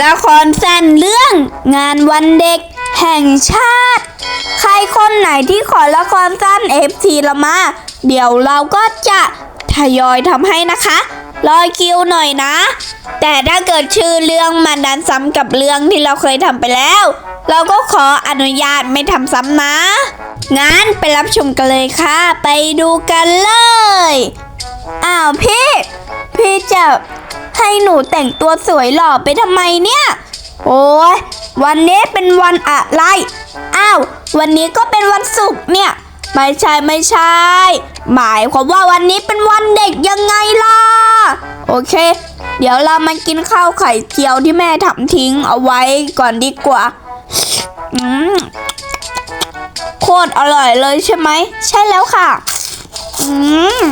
ละครสั้นเรื่องงานวันเด็กแห่งชาติ ใครคนไหนที่ขอละครสั้น FT ละมา เดี๋ยวเราก็จะทยอยทำให้นะคะ รอคิวหน่อยนะ แต่ถ้าเกิดชื่อเรื่องมันดันซ้ำกับเรื่องที่เราเคยทำไปแล้ว เราก็ขออนุญาตไม่ทำซ้ำนะ งั้นไปรับชมกันเลยค่ะ ไปดูกันเลย อ้าวพี่ พี่จะ ให้หนูแต่งตัวสวยหล่อไปทำไมเนี่ย โอ้ยวันนี้เป็นวันอะไร อ้าว วันนี้ก็เป็นวันศุกร์เนี่ย ไม่ใช่ไม่ใช่ หมายความว่าวันนี้เป็นวันเด็กยังไงล่ะ โอเค เดี๋ยวเรามากินข้าวไข่เจียวที่แม่ทำทิ้งเอาไว้ก่อนดีกว่า อืมโคตรอร่อยเลยใช่ไหม ใช่แล้วค่ะ อืม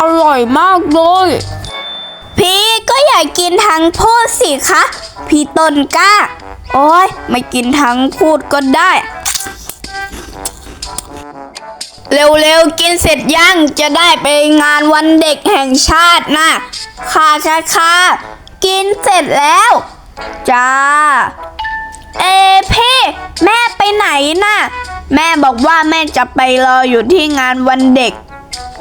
อร่อยมากเลย พี่ก็อย่ากินทั้งพูดสิคะ พี่ต้นกล้า โอ้ยไม่กินทั้งพูดก็ได้ เร็วๆ กินเสร็จยังจะได้ไปงานวันเด็กแห่งชาตินะ ค่ะค่ะค่ะกินเสร็จแล้ว จ้า เอพี่แม่ไปไหนน่ะ แม่บอกว่าแม่จะไปรออยู่ที่งานวันเด็ก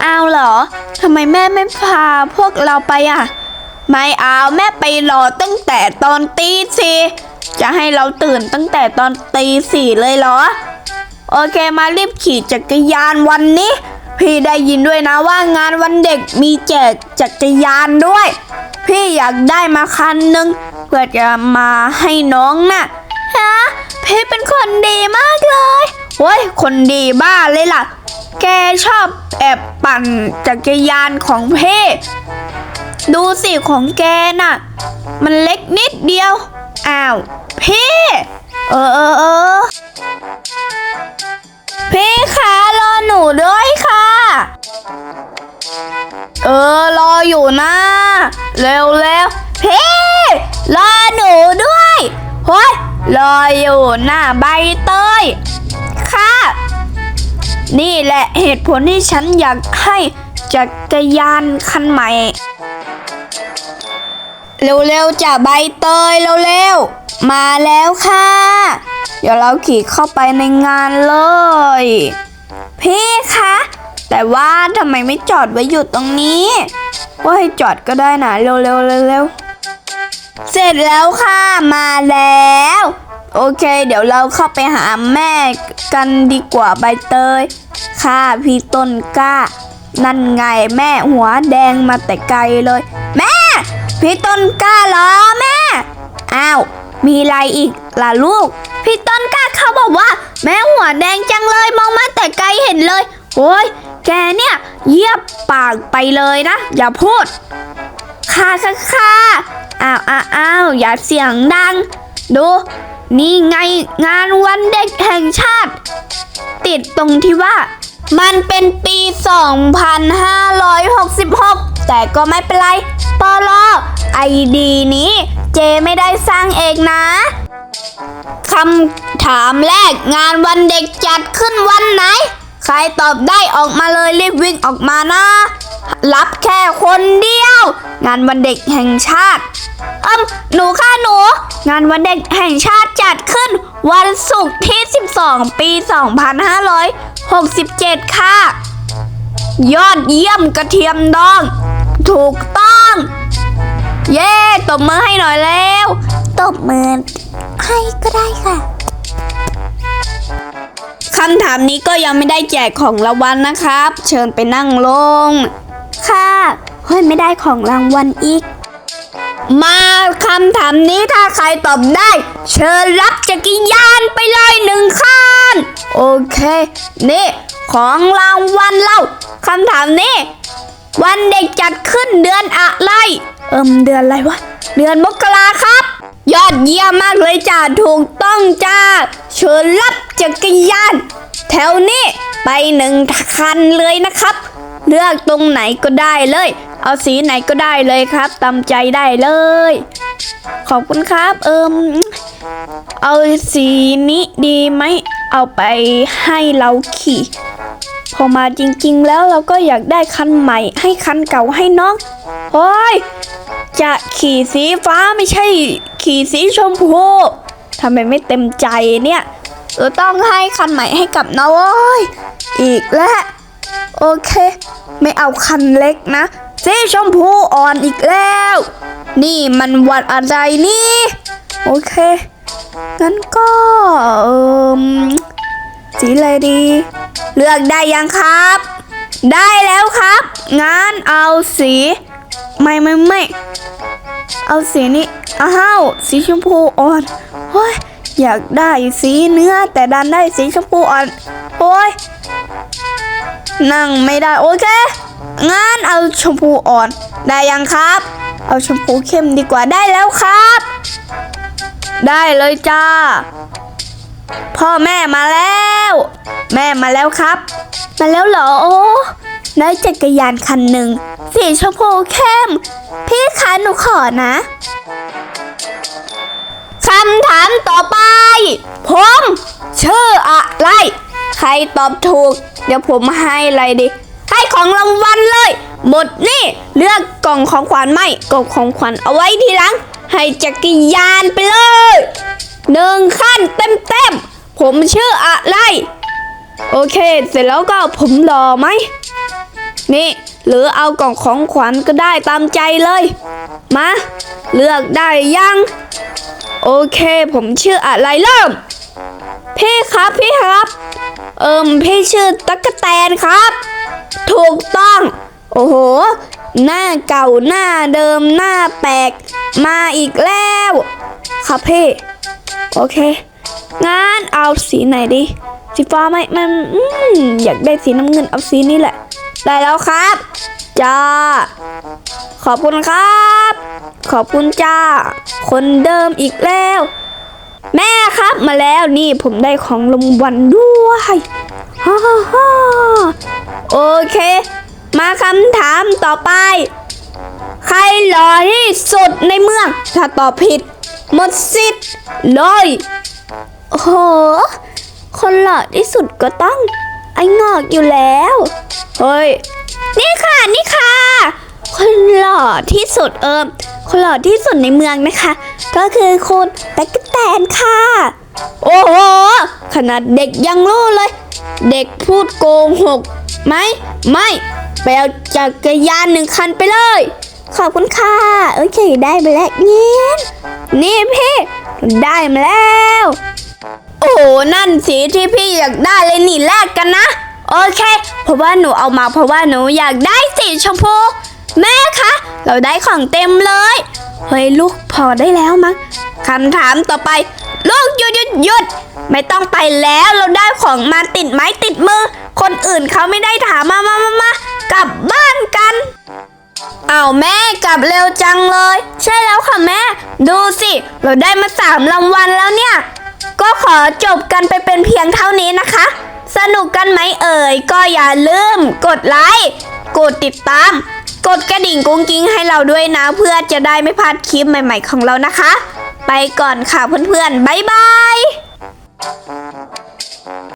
อ้าวเหรอทำไมแม่ไม่พาพวกเราไปอะ ไม่เอาแม่ไปรอตั้งแต่ตอนตีสี่จะให้เราตื่นตั้งแต่ตอนตีสี่เลยเหรอ โอเคมารีบขี่จักรยานวันนี้ พี่ได้ยินด้วยนะว่างานวันเด็กมีแจกจักรยานด้วย พี่อยากได้มาคันหนึ่งเพื่อจะมาให้น้องน่ะฮะพี่เป็นคนดีมากเลยโว้ยคนดีบ้าเลยล่ะ แกชอบแอบปั่นจักรยานของเพ่ดูสิของแกน่ะ มันเล็กนิดเดียว อ้าวพี่เออเออเออพี่คะรอหนูด้วยค่ะ เออ รออยู่นะ เร็วเร็วพี่รอหนูด้วยโฮ้ยรออยู่น้าใบเตย นี่แหละเหตุผลที่ฉันอยากให้จักรยานคันใหม่ เร็วๆจ้ะใบเตยเร็วๆ มาแล้วค่ะ เดี๋ยวเราขี่เข้าไปในงานเลย พี่คะแต่ว่าทำไมไม่จอดไว้อยู่ตรงนี้ ว่าให้จอดก็ได้นะเร็วๆเร็วๆเสร็จแล้วค่ะมาแล้ว โอเค เดี๋ยวเราเข้าไปหาแม่กันดีกว่าใบเตย ค่ะพี่ต้นกล้า นั่นไงแม่หัวแดงมาแต่ไกลเลย แม่ พี่ต้นกล้าเหรอแม่ อ้าว มีอะไรอีกล่ะลูก พี่ต้นกล้าเขาบอกว่า แม่หัวแดงจังเลยมองมาแต่ไกลเห็นเลย โอ้ยแกเนี่ยเยียบปากไปเลยนะ อย่าพูด ค่ะค่ะค่ะอ้าวอ้าวอ้าวอย่าเสียงดัง ดู นี่ไงงานวันเด็กแห่งชาติ ติดตรงที่ว่า มันเป็นปี 2566 แต่ก็ไม่เป็นไรปอลอไอดีนี้เจไม่ได้สร้างเองนะคำถามแรกงานวันเด็กจัดขึ้นวันไหน ใครตอบได้ออกมาเลยรีบวิ่งออกมานะ รับแค่คนเดียว งานวันเด็กแห่งชาติเอิมหนูค่ะหนู งานวันเด็กแห่งชาติจัดขึ้น วันศุกร์ที่ 12 ปี 2567 ค่ะ ยอดเยี่ยมกระเทียมดอง ถูกต้อง เย้ตบมือให้หน่อยแล้ว ตบมือให้ก็ได้ค่ะคำถามนี้ก็ยังไม่ได้แจกของรางวัลนะครับ เชิญไปนั่งลง ค่ะเฮ้ยไม่ได้ของรางวัลอีก มาคำถามนี้ถ้าใครตอบได้ เชิญรับจักรยานไปเลยหนึ่งคันโอเค นี่ ของรางวัลเราคำถามนี้ วันเด็กจัดขึ้นเดือนอะไร เอิมเดือนอะไรวะ เดือนมกราครับ ยอดเยี่ยมมากเลยจ้าถูกต้องจ้า เชิญรับจักรยาน แถวนี้ไปหนึ่งคันเลยนะครับ เลือกตรงไหนก็ได้เลย เอาสีไหนก็ได้เลยครับตามใจได้เลย ขอบคุณครับ เอิมเอาสีนี้ดีไหมเอาไปให้เราขี่พอมาจริงๆ แล้วเราก็อยากได้คันใหม่ ให้คันเก่าให้น้องโอ้ยจะขี่สีฟ้าไม่ใช่ ขี่สีชมพูทำไมไม่เต็มใจเนี่ยเราต้องให้คันใหม่ให้กับน้องอ้ยอีกแล้วโอเค ไม่เอาคันเล็กนะ สีชมพูอ่อนอีกแล้ว นี่มันวันอะไรนี่ โอเค งั้นก็เอมสีอะไรดี เลือกได้ยังครับ ได้แล้วครับ งั้นเอาสี ไม่ไม่ไม่เอาสีนี้อ้าวสีชมพูอ่อนโอ้ยอยากได้สีเนื้อ แต่ดันได้สีชมพูอ่อนโอ้ยนั่งไม่ได้โอเค งั้นเอาชมพูอ่อนได้ยังครับ เอาชมพูเข้มดีกว่าได้แล้วครับ ได้เลยจ้า พ่อแม่มาแล้ว แม่มาแล้วครับ มาแล้วเหรอโอ้ได้จักรยานคันหนึ่งสีชมพูเข้ม พี่คะหนูขอนะคำถามต่อไป ผมชื่ออะไร ใครตอบถูก เดี๋ยวผมให้อะไรดี ให้ของรางวัลเลย หมดนี่ เลือกกล่องของขวัญไม่กล่องของขวัญเอาไว้ทีหลัง ให้จักรยานไปเลยหนึ่งขั้นเต็มเต็มๆ ผมชื่ออะไร โอเค เสร็จแล้วก็ผมรอไหม นี่ หรือเอากล่องของขวัญก็ได้ตามใจเลย มา เลือกได้ยัง โอเค ผมชื่ออะไรเริ่ม พี่ครับ พี่ครับ เอิมพี่ชื่อตั๊กแตนครับ ถูกต้อง โอ้โห หน้าเก่าหน้าเดิมหน้าแปลก มาอีกแล้ว ครับพี่ โอเคงั้นเอาสีไหนดี สีฟ้าไหมมันอืมอยากได้สีน้ำเงินเอาสีนี้แหละ ได้แล้วครับจ้า ขอบคุณครับ ขอบคุณจ้า คนเดิมอีกแล้ว แม่ครับมาแล้วนี่ผมได้ของรางวัลด้วย ฮ่าฮ่าโอเค มาคำถามต่อไป ใครหล่อที่สุดในเมือง ถ้าตอบผิด หมดสิทธิ์เลยโอ้โห คนหล่อที่สุดก็ต้อง ไอ้งอกอยู่แล้ว เฮ้ย นี่ค่ะ นี่ค่ะ คนหล่อที่สุดเอิมคนหล่อที่สุดในเมืองนะคะ ก็คือคุณตั๊กแตนค่ะ โอ้โห ขนาดเด็กยังรู้เลย เด็กพูดโกหกไหมไม่ไปเอาจักรยานหนึ่งคันไปเลย ขอบคุณค่ะ โอเค ได้มาแล้วเงี้ยนี่พี่ ได้มาแล้ว โอ้นั่นสีที่พี่อยากได้เลยนี่แลกกันนะ โอเค เพราะว่าหนูเอามาเพราะว่าหนูอยากได้สีชมพู แม่คะ เราได้ของเต็มเลย เฮ้ยลูกพอได้แล้วมั้งคำถามต่อไป ลูกหยุดหยุดหยุดไม่ต้องไปแล้วเราได้ของมาติดไม้ติดมือ คนอื่นเขาไม่ได้ถามมามามามากลับบ้านกันเอาแม่กลับเร็วจังเลย ใช่แล้วค่ะแม่ ดูสิ เราได้มาสามรางวัลแล้วเนี่ย ก็ขอจบกันไปเป็นเพียงเท่านี้นะคะ สนุกกันไหมเอ่ย ก็อย่าลืม กดไลค์ กดติดตาม กดกระดิ่งกุ้งกิ้งให้เราด้วยนะ เพื่อจะได้ไม่พลาดคลิปใหม่ ๆ ของเรานะคะ ไปก่อนค่ะเพื่อนๆ บ๊ายบาย